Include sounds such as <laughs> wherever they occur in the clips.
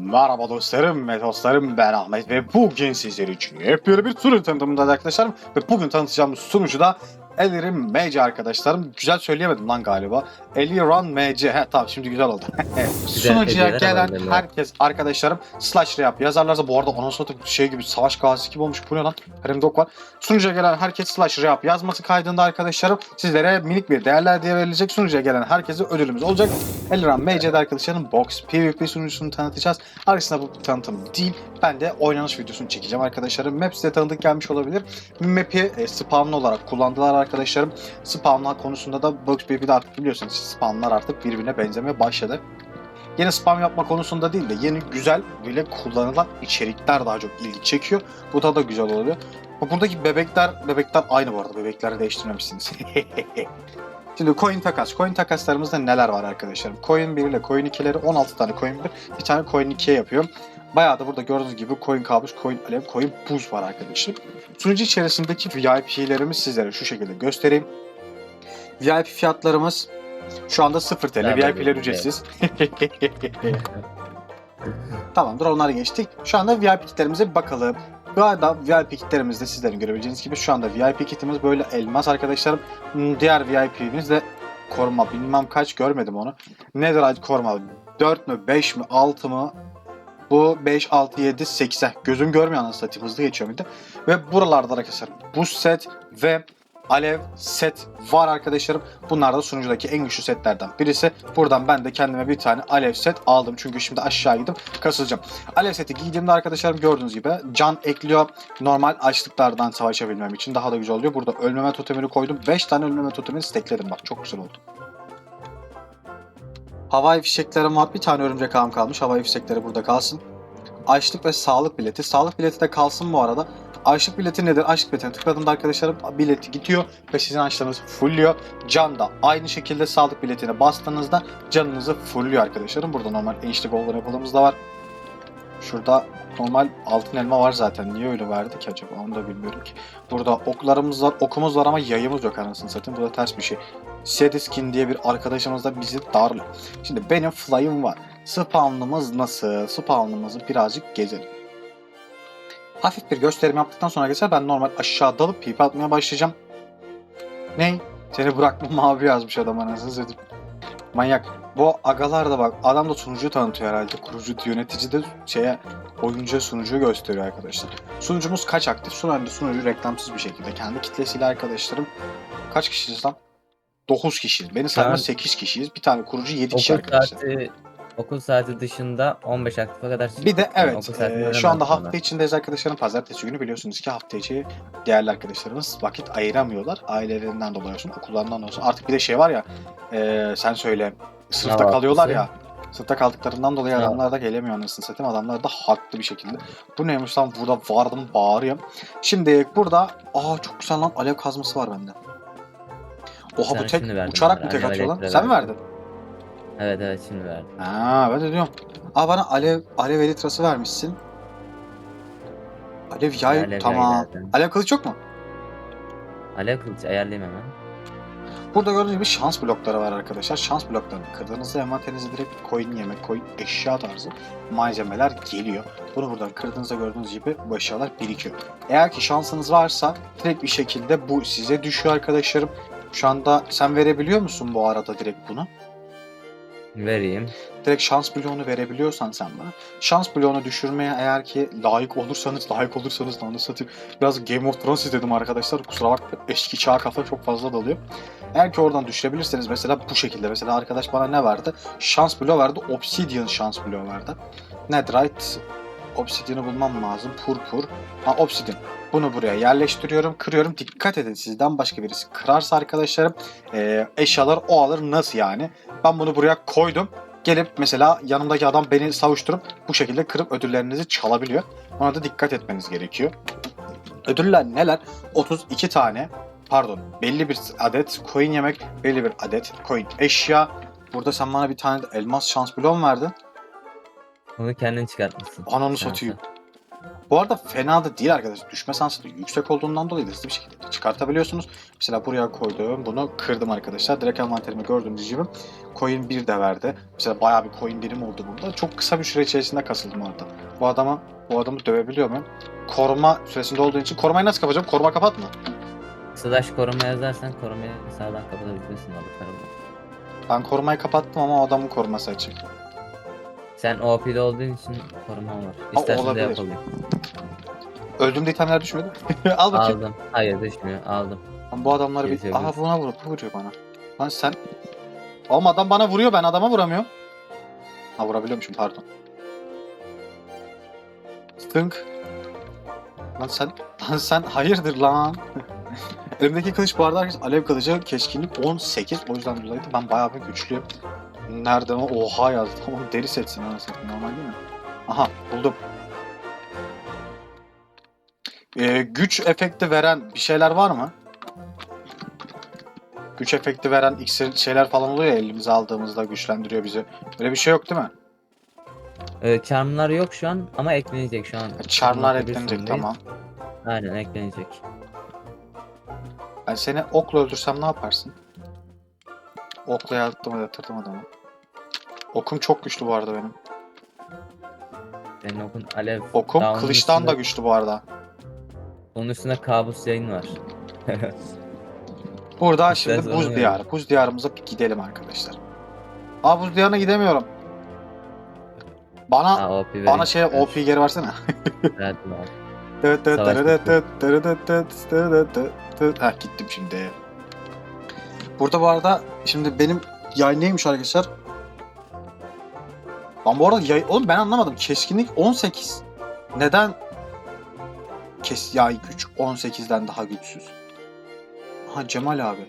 Merhaba dostlarım ve dostlarım ben Ahmet ve bugün sizler için yepyeni bir sunucu tanıtımındayız arkadaşlarım ve bugün tanıtacağımız sunucu da Elirim MC arkadaşlarım. Güzel söyleyemedim lan galiba. Eliran MC. He tamam şimdi güzel oldu. <laughs> Sunucuya hediyeler gelen herkes arkadaşlarım slash rap yazarlarsa bu arada onun satı şey gibi savaş gazisi gibi olmuş. Bu ne lan? Remdok var. Sunucuya gelen herkes slash rap yazması kaydında arkadaşlarım sizlere minik bir değerler diye verilecek. Sunucuya gelen herkese ödülümüz olacak. Eliran MC'de arkadaşlarım Box PvP sunucusunu tanıtacağız. Arkasında bu tanıtım değil. Ben de oynanış videosunu çekeceğim arkadaşlarım. Map size tanıdık gelmiş olabilir. Map'i e, spawnlı olarak kullandılar arkadaşlarım. Spawnlar konusunda da Box PvP'de artık biliyorsunuz spawnlar artık birbirine benzemeye başladı. Yeni spam yapma konusunda değil de yeni güzel böyle kullanılan içerikler daha çok ilgi çekiyor. Bu da da güzel oluyor. Buradaki bebekler, bebekler aynı bu arada. Bebekleri değiştirmemişsiniz. <laughs> Şimdi coin takas. Coin takaslarımızda neler var arkadaşlarım? Coin 1 ile coin 2'leri 16 tane coin 1, bir tane coin 2'ye yapıyorum. Bayağı da burada gördüğünüz gibi coin kabus, coin alev, coin buz var arkadaşlar. Sunucu içerisindeki VIP'lerimi sizlere şu şekilde göstereyim. VIP fiyatlarımız şu anda 0 TL. VIP'ler ücretsiz. <laughs> Tamamdır onları geçtik. Şu anda VIP kitlerimize bir bakalım. Arada VIP kitlerimizde sizlerin görebileceğiniz gibi şu anda VIP kitimiz böyle elmas arkadaşlarım. Hmm, Diğer VIP'miz de koruma bilmem kaç görmedim onu. Netherite koruma 4 mü 5 mi 6 mı bu 5, 6, 7, 8'e gözüm görmüyor anasını satayım hızlı geçiyor de. Ve buralarda arkadaşlar bu set ve alev set var arkadaşlarım. Bunlar da sunucudaki en güçlü setlerden birisi. Buradan ben de kendime bir tane alev set aldım. Çünkü şimdi aşağı gidip kasılacağım. Alev seti giydiğimde arkadaşlarım gördüğünüz gibi can ekliyor. Normal açlıklardan savaşabilmem için daha da güzel oluyor. Burada ölmeme totemini koydum. 5 tane ölmeme totemini stekledim bak çok güzel oldu. Havai fişeklerim var. Bir tane örümcek ağım kalmış. Havai fişekleri burada kalsın. Açlık ve sağlık bileti. Sağlık bileti de kalsın bu arada. Açlık bileti nedir? Açlık biletine tıkladığımda arkadaşlarım bileti gidiyor ve sizin açlığınızı fullüyor. Can da aynı şekilde sağlık biletine bastığınızda canınızı fullüyor arkadaşlarım. Burada normal enişte golden apple'ımız da var. Şurada normal altın elma var zaten. Niye öyle verdi ki acaba? Onu da bilmiyorum ki. Burada oklarımız var, okumuz var ama yayımız yok anasını satayım. Bu da ters bir şey. Sediskin diye bir arkadaşımız da bizi darlıyor. Şimdi benim fly'ım var. Spawn'ımız nasıl? Spawn'ımızı birazcık gezelim. Hafif bir gösterim yaptıktan sonra geçer ben normal aşağı dalıp pipe atmaya başlayacağım. Ney? Seni bırakmam abi yazmış adam anasını satayım. Manyak. Bu agalar da bak adam da sunucuyu tanıtıyor herhalde. Kurucu yönetici de şeye oyuncuya sunucuyu gösteriyor arkadaşlar. Sunucumuz kaç aktif? Şu anda sunucu reklamsız bir şekilde kendi kitlesiyle arkadaşlarım. Kaç kişiyiz lan? 9 kişiyiz. Beni sayma Ben- 8 kişiyiz. Bir tane kurucu 7 kişi arkadaşlar. saati okul saati dışında 15 aktife kadar Bir de evet e, şu anda hafta içindeyiz arkadaşlarım. Pazartesi günü biliyorsunuz ki hafta içi değerli arkadaşlarımız vakit ayıramıyorlar. Ailelerinden dolayı olsun, okullarından olsun. Artık bir de şey var ya e, sen söyle sınıfta Sınav kalıyorlar ya. Sınıfta kaldıklarından dolayı Sınav. adamlar da gelemiyor anasını satayım. Adamlar da haklı bir şekilde. Bu neymiş lan burada vardım bağırıyorum. Şimdi burada aa çok güzel lan alev kazması var bende. Oha Sana bu tek uçarak mı tek atıyor lan? Sen mi verdin? Evet evet şimdi verdim. Ha ben de diyorum. Aa bana alev alev elitrası vermişsin. Alev yay Alev tamam. verdim. Alev kılıç yok mu? Alev kılıç ayarlayayım hemen. Burada gördüğünüz gibi şans blokları var arkadaşlar. Şans bloklarını kırdığınızda envanterinize direkt coin yemek, coin eşya tarzı malzemeler geliyor. Bunu buradan kırdığınızda gördüğünüz gibi bu eşyalar birikiyor. Eğer ki şansınız varsa direkt bir şekilde bu size düşüyor arkadaşlarım. Şu anda sen verebiliyor musun bu arada direkt bunu? Vereyim. direkt şans bloğunu verebiliyorsan sen bana. Şans bloğunu düşürmeye eğer ki layık olursanız, layık olursanız da satayım. Biraz Game of Thrones izledim arkadaşlar. Kusura bakmayın. Eski çağ kafa çok fazla dalıyor. Eğer ki oradan düşürebilirseniz mesela bu şekilde. Mesela arkadaş bana ne verdi? Şans bloğu verdi. Obsidian şans bloğu verdi. Netherite Obsidian'ı bulmam lazım. Purpur. Ha Obsidian. Bunu buraya yerleştiriyorum, kırıyorum. Dikkat edin sizden başka birisi kırarsa arkadaşlarım eee, eşyalar o alır. Nasıl yani? Ben bunu buraya koydum. Gelip mesela yanımdaki adam beni savuşturup bu şekilde kırıp ödüllerinizi çalabiliyor. Ona da dikkat etmeniz gerekiyor. Ödüller neler? 32 tane pardon belli bir adet coin yemek, belli bir adet coin eşya. Burada sen bana bir tane de elmas şans bloğu mu verdin? Onu kendin çıkartmışsın. Ananı satayım. Bu arada fena da değil arkadaşlar. Düşme şansı da yüksek olduğundan dolayı da hızlı bir şekilde de çıkartabiliyorsunuz. Mesela buraya koydum. Bunu kırdım arkadaşlar. Direkt envanterime gördüğünüz gibi coin 1 de verdi. Mesela bayağı bir coin birim oldu bunda. Çok kısa bir süre içerisinde kasıldım orada. Bu adama bu adamı dövebiliyor muyum? Koruma süresinde olduğu için korumayı nasıl kapatacağım? Koruma kapatma. Slash koruma yazarsan korumayı sağdan kapatabilirsin abi. Ben korumayı kapattım ama adamın koruması açık. Sen OP'de olduğun için koruma var. İstersen de olabilir. yapalım. Öldüğümde itemler düşmedi. <laughs> Al bakayım. Aldım. Hayır düşmüyor. Aldım. Lan bu adamları bir... Gezebiliriz. Aha buna vur, bu vuruyor bana. Lan sen... Oğlum adam bana vuruyor ben adama vuramıyorum. Ha vurabiliyormuşum pardon. Stink. Lan sen... Lan sen hayırdır lan. <laughs> Elimdeki kılıç bu arada arkadaşlar alev kılıcı keskinlik 18 o yüzden dolayı da ben bayağı bir güçlüyüm. Nereden o? Oha yazdı. Tamam deri setsin anasını normal değil mi? Aha buldum. Ee, güç efekti veren bir şeyler var mı? Güç efekti veren iksir şeyler falan oluyor ya elimize aldığımızda güçlendiriyor bizi. Öyle bir şey yok değil mi? Ee, charmlar yok şu an ama eklenecek şu an. Charmlar Bakabilirsin eklenecek tamam. Aynen eklenecek. Ben seni okla öldürsem ne yaparsın? Okla yattım yatırdım adamı. Okum çok güçlü bu arada benim. Senin okun alev. Okum Daha onun kılıçtan da üstünde- güçlü bu arada. Onun üstünde kabus yayın var. <laughs> Burada İstersen şimdi buz diyarı. Buz diyarımıza bir gidelim arkadaşlar. Aa buz diyarına gidemiyorum. Bana Ha OP bana şey OP geri versene. <laughs> verdim abi. Tıt tıt Savaş tıt tıt tırı tıt tıt tırı tıt tıt. Heh gittim şimdi. Burada bu arada şimdi benim yay neymiş arkadaşlar? Lan bu arada yay... Oğlum ben anlamadım. Keskinlik 18. Neden kes yay güç 18'den daha güçsüz? Ha Cemal abi.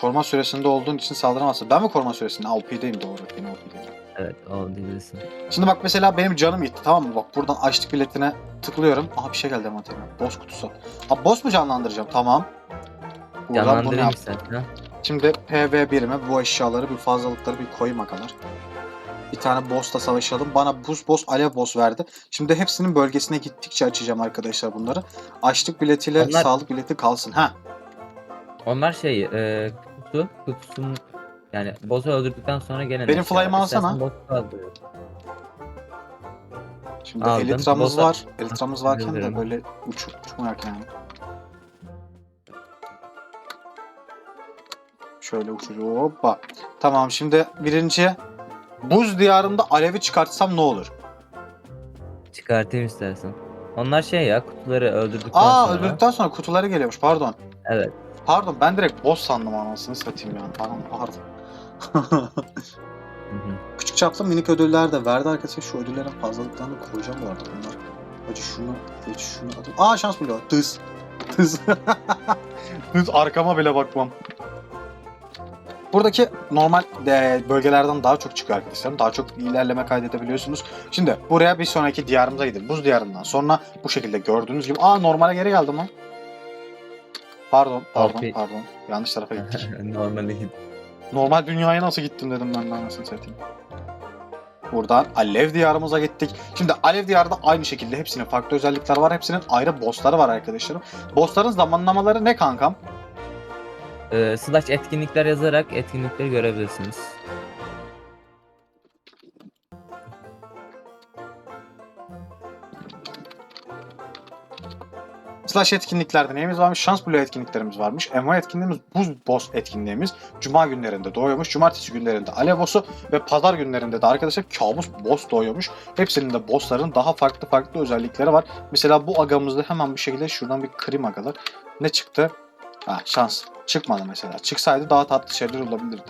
Koruma süresinde olduğun için saldıramazsın. Ben mi koruma süresinde? Ha OP'deyim doğru. Yine OP'deyim. Evet değilsin. Şimdi bak mesela benim canım gitti tamam mı? Bak buradan açlık biletine tıklıyorum. Aha bir şey geldi materyal. Boss kutusu. Ha boss mu canlandıracağım? Tamam. Buradan bunu Canlandırayım yap. istersen. ha. Şimdi PV birime bu eşyaları bir fazlalıkları bir koyayım bakalım. Bir tane boss'la savaşalım. Bana buz boss, alev boss verdi. Şimdi hepsinin bölgesine gittikçe açacağım arkadaşlar bunları. Açlık biletiyle Onlar- sağlık bileti kalsın. Ha. Onlar şey e, kutu kutusun yani boss'u öldürdükten sonra gelen Benim fly'ımı alsana. Şimdi Aldım. elitramız Boss'a- var. Elitramız varken de böyle uç, uçmayak yani. Şöyle uçuyor. Hoppa. Tamam şimdi birinci buz diyarında alevi çıkartsam ne olur? Çıkartayım istersen. Onlar şey ya kutuları öldürdükten Aa sonra. öldürdükten sonra kutuları geliyormuş pardon. Evet. Pardon ben direkt boss sandım anasını satayım yani. Pardon pardon. Hı hı. <laughs> Küçük çaplı minik ödüller de verdi arkadaşlar. Şu ödüllerin fazlalıklarını koyacağım bu arada bunlar. Hacı şunu, hacı şunu atayım. Aa şans buluyor. Tıs. Tıs. <laughs> Tıs arkama bile bakmam. Buradaki normal e, bölgelerden daha çok çıkıyor arkadaşlar. Daha çok ilerleme kaydedebiliyorsunuz. Şimdi buraya bir sonraki diyarımıza gidin. Buz diyarından sonra bu şekilde gördüğünüz gibi. Aa normale geri geldim lan. Pardon, pardon, Abi. pardon. Yanlış tarafa gittik. <laughs> Normali. Normal dünyaya nasıl gittim dedim ben de anasını satayım. Buradan Alev diyarımıza gittik. Şimdi Alev diyarda aynı şekilde hepsinin farklı özellikler var. Hepsinin ayrı bossları var arkadaşlarım. Bossların zamanlamaları ne kankam? Ee, slash etkinlikler yazarak etkinlikleri görebilirsiniz. Slash etkinliklerde neyimiz varmış? Şans Blue etkinliklerimiz varmış. MO etkinliğimiz Buz Boss etkinliğimiz. Cuma günlerinde doğuyormuş. Cumartesi günlerinde Alev Boss'u ve pazar günlerinde de arkadaşlar Kabus Boss doğuyormuş. Hepsinin de bossların daha farklı farklı özellikleri var. Mesela bu agamızda hemen bir şekilde şuradan bir krim agalar. Ne çıktı? Ha şans. Çıkmadı mesela. Çıksaydı daha tatlı şeyler olabilirdi.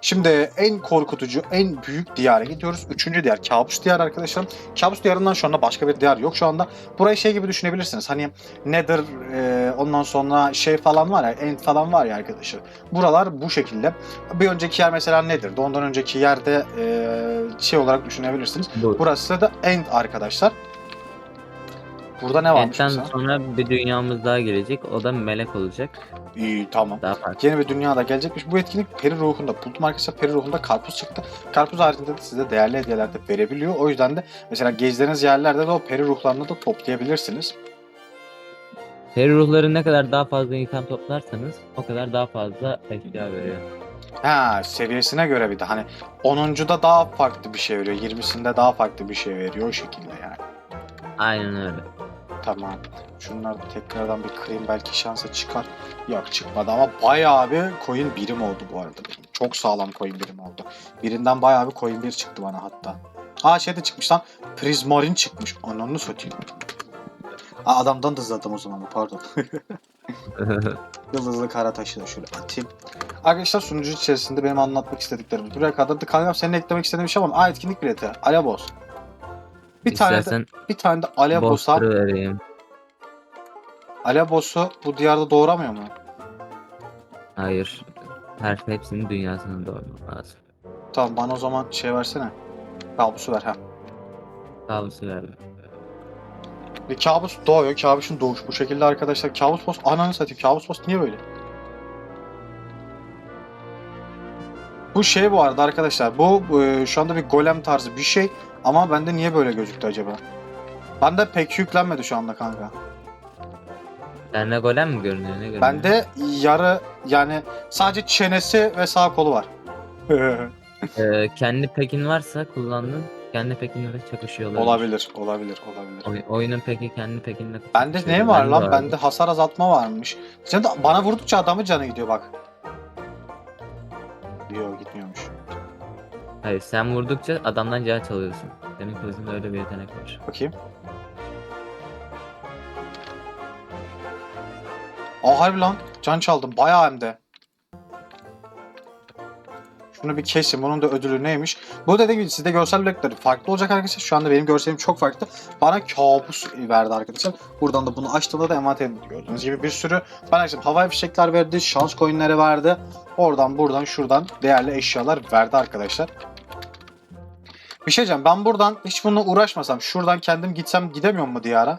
Şimdi en korkutucu, en büyük diyara gidiyoruz. Üçüncü diyar Kabus diyar arkadaşlarım. Kabus diyarından şu anda başka bir diyar yok şu anda. Burayı şey gibi düşünebilirsiniz. Hani Nether e, ondan sonra şey falan var ya End falan var ya arkadaşlar. Buralar bu şekilde. Bir önceki yer mesela Nether'dı. Ondan önceki yerde e, şey olarak düşünebilirsiniz. Bu. Burası da End arkadaşlar. Burada ne varmış Entten mesela? sonra bir dünyamız daha gelecek. O da melek olacak. İyi tamam. Daha farklı. Yeni bir dünyada gelecekmiş. Bu etkinlik peri ruhunda. Buldum arkadaşlar peri ruhunda karpuz çıktı. Karpuz haricinde de size değerli hediyeler de verebiliyor. O yüzden de mesela gezdiğiniz yerlerde de o peri ruhlarını da toplayabilirsiniz. Peri ruhları ne kadar daha fazla insan toplarsanız o kadar daha fazla eşya veriyor. Ha seviyesine göre bir de hani 10'uncuda daha farklı bir şey veriyor. 20'sinde daha farklı bir şey veriyor o şekilde yani. Aynen öyle. Tamam. Şunları da tekrardan bir kırayım belki şansa çıkar. Yok çıkmadı ama bayağı bir coin birim oldu bu arada benim. Çok sağlam coin birim oldu. Birinden bayağı bir coin bir çıktı bana hatta. Aa şey de çıkmış lan. Prismarin çıkmış. Ananı satayım. Aa, adamdan da hızladım o zaman pardon. <laughs> Yıldızlı kara taşı da şöyle atayım. Arkadaşlar sunucu içerisinde benim anlatmak istediklerim. Buraya kadar da kankam senin eklemek istediğin bir şey var mı? Aa etkinlik bileti. Alebos. Bir tane de, bir tane de Alebos'a bossları vereyim. Alebos'u bu diyarda doğuramıyor mu? Hayır. Her hepsinin dünyasına doğru lazım. Tamam bana o zaman şey versene. Kabusu ver ha. Kabusu verdim. Bir kabus doğuyor. Kabusun doğuş bu şekilde arkadaşlar. Kabus boss ananı satayım. Kabus boss niye böyle? Bu şey bu arada arkadaşlar. Bu e, şu anda bir golem tarzı bir şey. Ama bende niye böyle gözüktü acaba? Bende pek yüklenmedi şu anda kanka. Sende golem mi görünüyor? Ne görünüyor? Bende yarı yani sadece çenesi ve sağ kolu var. <laughs> Ee, kendi pekin varsa kullandın. Kendi pekinle de çakışıyor olabilir. olabilir, olabilir, olabilir. Oy- oyunun peki kendi pekinle Bende çakışıyor. ne var Bende lan? Bende hasar azaltma varmış. Sen de bana vurdukça adamın canı gidiyor bak. Yok gitmiyormuş. Hayır sen vurdukça adamdan can çalıyorsun. Senin kılıcında öyle bir yetenek var. Bakayım. Aa harbi lan. Can çaldım. Bayağı hem de. Şunu bir kesin. Bunun da ödülü neymiş? Bu dediğim gibi sizde görsel belirtileri farklı olacak arkadaşlar. Şu anda benim görselim çok farklı. Bana kabus verdi arkadaşlar. Buradan da bunu açtığımda da envanterimde gördüğünüz gibi bir sürü bana işte havai fişekler verdi, şans coinleri verdi. Oradan buradan şuradan değerli eşyalar verdi arkadaşlar. Bir şey diyeceğim. Ben buradan hiç bununla uğraşmasam, şuradan kendim gitsem gidemiyor mu diyara?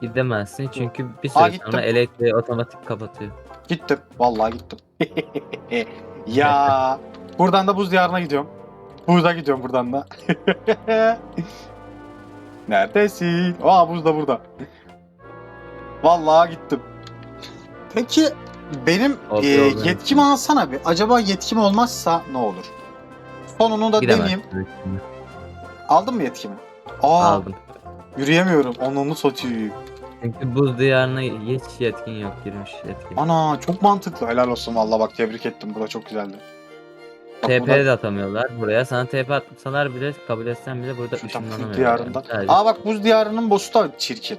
Gidemezsin çünkü bir Aa, süre gittim. sonra elektriği otomatik kapatıyor. Gittim. Vallahi gittim. <laughs> ya buradan da buz diyarına gidiyorum. Buzda gidiyorum buradan da. <laughs> Neredesin? Aa buz da burada. Vallahi gittim. Peki benim Oldu, e, oldu. yetkimi alsana bir. Acaba yetkim olmazsa ne olur? Sonunu da deneyeyim. Gidemezsin. Aldın mı yetkimi? Aa Aldım. yürüyemiyorum. Onunu satayım. Çünkü buz diyarına hiç yetkin yok girmiş yetkin. Ana çok mantıklı. Helal olsun valla bak tebrik ettim. Bu da çok güzeldi. Bak, TP burada- de atamıyorlar buraya. Sana TP atsalar bile kabul etsen bile burada Şu ışınlanamıyorlar. Taput diyarında. Yani. Sadece Aa bak buz diyarının boss'u da çirkin.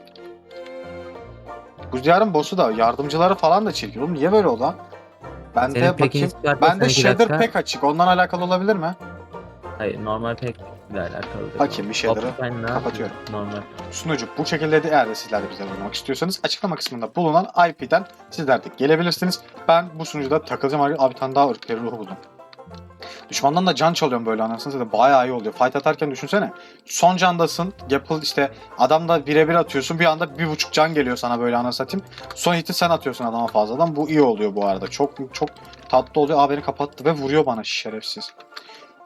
Buz diyarın boss'u da yardımcıları falan da çirkin. Oğlum niye böyle oldu lan? Ben Senin de pekini bakayım. çıkartırsan Bende iki shader dakika- pek açık. Ondan alakalı olabilir mi? Hayır normal pek ile alakalı. Bakayım bir şeyleri ne kapatıyorum. Normal. Sunucu bu şekilde de eğer de sizler de bizlerle oynamak istiyorsanız açıklama kısmında bulunan IP'den sizler de gelebilirsiniz. Ben bu sunucuda takılacağım. Abi bir tane daha ırkları ruhu buldum. Düşmandan da can çalıyorum böyle anasını satayım. Bayağı iyi oluyor. Fight atarken düşünsene. Son candasın. Yapıl işte adamda birebir atıyorsun. Bir anda bir buçuk can geliyor sana böyle anasını satayım. Son hiti sen atıyorsun adama fazladan. Bu iyi oluyor bu arada. Çok çok tatlı oluyor. Aa beni kapattı ve vuruyor bana şerefsiz.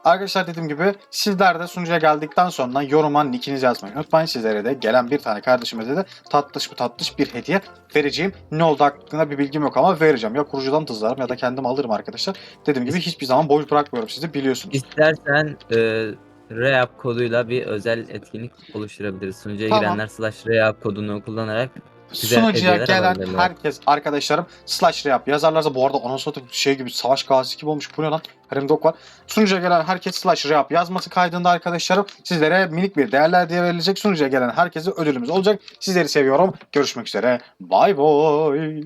Arkadaşlar dediğim gibi sizler de sunucuya geldikten sonra yoruma nickinizi yazmayı unutmayın. Sizlere de gelen bir tane kardeşimize de tatlış bu tatlış bir hediye vereceğim. Ne oldu hakkında bir bilgim yok ama vereceğim. Ya kurucudan tızlarım ya da kendim alırım arkadaşlar. Dediğim gibi hiçbir zaman boş bırakmıyorum sizi biliyorsunuz. İstersen e, Reap koduyla bir özel etkinlik oluşturabiliriz. Sunucuya Tamam. girenler slash Reap kodunu kullanarak güzel Sunucuya hediyeler gelen herkes arkadaşlarım slash yap yazarlarsa bu arada ona satayım şey gibi savaş gazisi gibi olmuş bu ne lan? Remdok var. Sunucuya gelen herkes slash yap yazması kaydında arkadaşlarım sizlere minik bir değerler diye verilecek. Sunucuya gelen herkese ödülümüz olacak. Sizleri seviyorum. Görüşmek üzere. Bay bay.